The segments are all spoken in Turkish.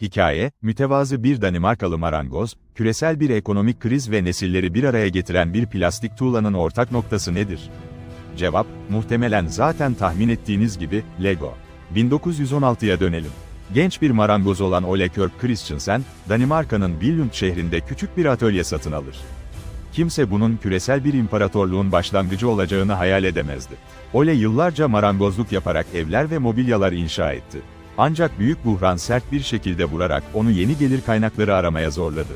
Hikaye, mütevazı bir Danimarkalı marangoz, küresel bir ekonomik kriz ve nesilleri bir araya getiren bir plastik tuğlanın ortak noktası nedir? Cevap, muhtemelen zaten tahmin ettiğiniz gibi, Lego. 1916'ya dönelim. Genç bir marangoz olan Ole Kirk Christensen, Danimarka'nın Billund şehrinde küçük bir atölye satın alır. Kimse bunun küresel bir imparatorluğun başlangıcı olacağını hayal edemezdi. Ole yıllarca marangozluk yaparak evler ve mobilyalar inşa etti. Ancak büyük buhran sert bir şekilde vurarak onu yeni gelir kaynakları aramaya zorladı.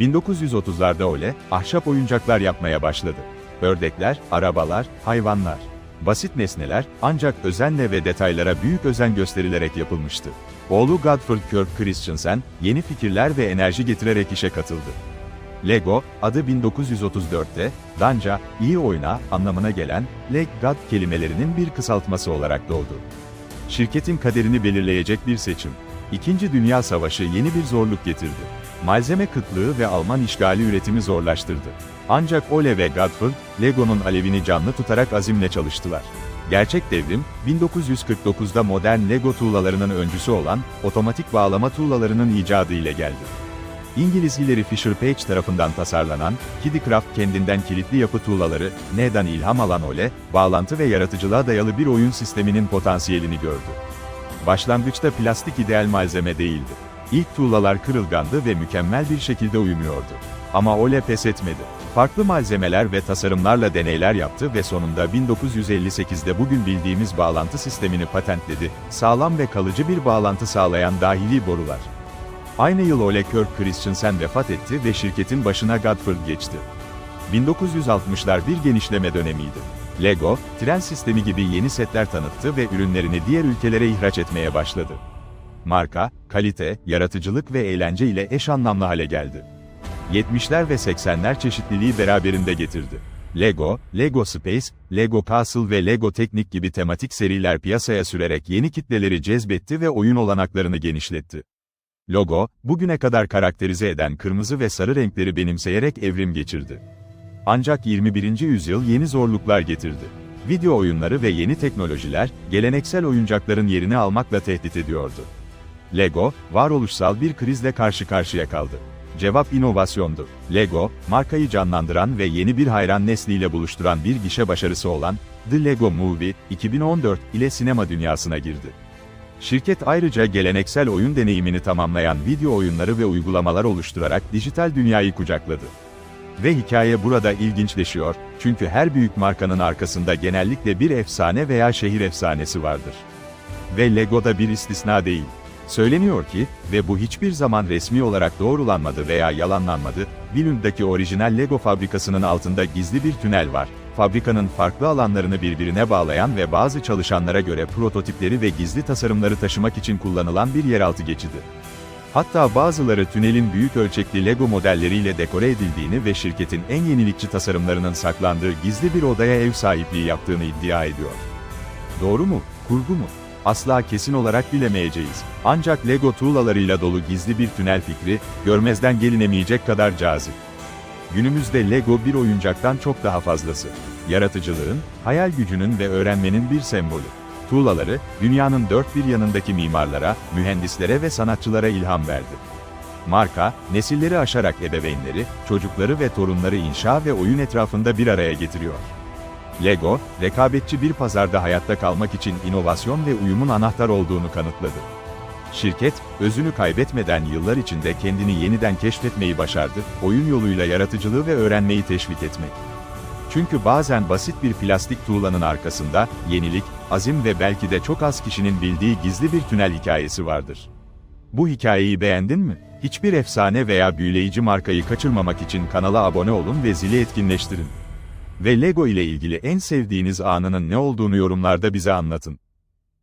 1930'larda Ole, ahşap oyuncaklar yapmaya başladı. Ördekler, arabalar, hayvanlar. Basit nesneler, ancak özenle ve detaylara büyük özen gösterilerek yapılmıştı. Oğlu Godfrey Kirk Christensen, yeni fikirler ve enerji getirerek işe katıldı. Lego, adı 1934'te, Danca, iyi oyna anlamına gelen, Leg God kelimelerinin bir kısaltması olarak doğdu. Şirketin kaderini belirleyecek bir seçim. İkinci Dünya Savaşı yeni bir zorluk getirdi. Malzeme kıtlığı ve Alman işgali üretimi zorlaştırdı. Ancak Ole ve Godfrey, Lego'nun alevini canlı tutarak azimle çalıştılar. Gerçek devrim, 1949'da modern Lego tuğlalarının öncüsü olan, otomatik bağlama tuğlalarının icadı ile geldi. İngiliz Hilary Fisher Page tarafından tasarlanan, Kiddycraft kendinden kilitli yapı tuğlaları, neden ilham alan Ole, bağlantı ve yaratıcılığa dayalı bir oyun sisteminin potansiyelini gördü. Başlangıçta plastik ideal malzeme değildi. İlk tuğlalar kırılgandı ve mükemmel bir şekilde uyumuyordu. Ama Ole pes etmedi. Farklı malzemeler ve tasarımlarla deneyler yaptı ve sonunda 1958'de bugün bildiğimiz bağlantı sistemini patentledi, sağlam ve kalıcı bir bağlantı sağlayan dahili borular. Aynı yıl Ole Kirk Christensen vefat etti ve şirketin başına Godfrey geçti. 1960'lar bir genişleme dönemiydi. Lego, tren sistemi gibi yeni setler tanıttı ve ürünlerini diğer ülkelere ihraç etmeye başladı. Marka, kalite, yaratıcılık ve eğlence ile eş anlamlı hale geldi. 70'ler ve 80'ler çeşitliliği beraberinde getirdi. Lego, Lego Space, Lego Castle ve Lego Teknik gibi tematik seriler piyasaya sürerek yeni kitleleri cezbetti ve oyun olanaklarını genişletti. Logo, bugüne kadar karakterize eden kırmızı ve sarı renkleri benimseyerek evrim geçirdi. Ancak 21. yüzyıl yeni zorluklar getirdi. Video oyunları ve yeni teknolojiler, geleneksel oyuncakların yerini almakla tehdit ediyordu. Lego, varoluşsal bir krizle karşı karşıya kaldı. Cevap inovasyondu. Lego, markayı canlandıran ve yeni bir hayran nesliyle buluşturan bir gişe başarısı olan The Lego Movie 2014 ile sinema dünyasına girdi. Şirket ayrıca geleneksel oyun deneyimini tamamlayan video oyunları ve uygulamalar oluşturarak dijital dünyayı kucakladı. Ve hikaye burada ilginçleşiyor, çünkü her büyük markanın arkasında genellikle bir efsane veya şehir efsanesi vardır. Ve Lego da bir istisna değil. Söyleniyor ki, ve bu hiçbir zaman resmi olarak doğrulanmadı veya yalanlanmadı, Billund'daki orijinal Lego fabrikasının altında gizli bir tünel var. Fabrikanın farklı alanlarını birbirine bağlayan ve bazı çalışanlara göre prototipleri ve gizli tasarımları taşımak için kullanılan bir yeraltı geçidi. Hatta bazıları tünelin büyük ölçekli Lego modelleriyle dekore edildiğini ve şirketin en yenilikçi tasarımlarının saklandığı gizli bir odaya ev sahipliği yaptığını iddia ediyor. Doğru mu, kurgu mu? Asla kesin olarak bilemeyeceğiz. Ancak Lego tuğlalarıyla dolu gizli bir tünel fikri, görmezden gelinemeyecek kadar cazip. Günümüzde Lego bir oyuncaktan çok daha fazlası. Yaratıcılığın, hayal gücünün ve öğrenmenin bir sembolü. Tuğlaları, dünyanın dört bir yanındaki mimarlara, mühendislere ve sanatçılara ilham verdi. Marka, nesilleri aşarak ebeveynleri, çocukları ve torunları inşa ve oyun etrafında bir araya getiriyor. Lego, rekabetçi bir pazarda hayatta kalmak için inovasyon ve uyumun anahtar olduğunu kanıtladı. Şirket, özünü kaybetmeden yıllar içinde kendini yeniden keşfetmeyi başardı, oyun yoluyla yaratıcılığı ve öğrenmeyi teşvik etmek. Çünkü bazen basit bir plastik tuğlanın arkasında, yenilik, azim ve belki de çok az kişinin bildiği gizli bir tünel hikayesi vardır. Bu hikayeyi beğendin mi? Hiçbir efsane veya büyüleyici markayı kaçırmamak için kanala abone olun ve zili etkinleştirin. Ve Lego ile ilgili en sevdiğiniz anının ne olduğunu yorumlarda bize anlatın.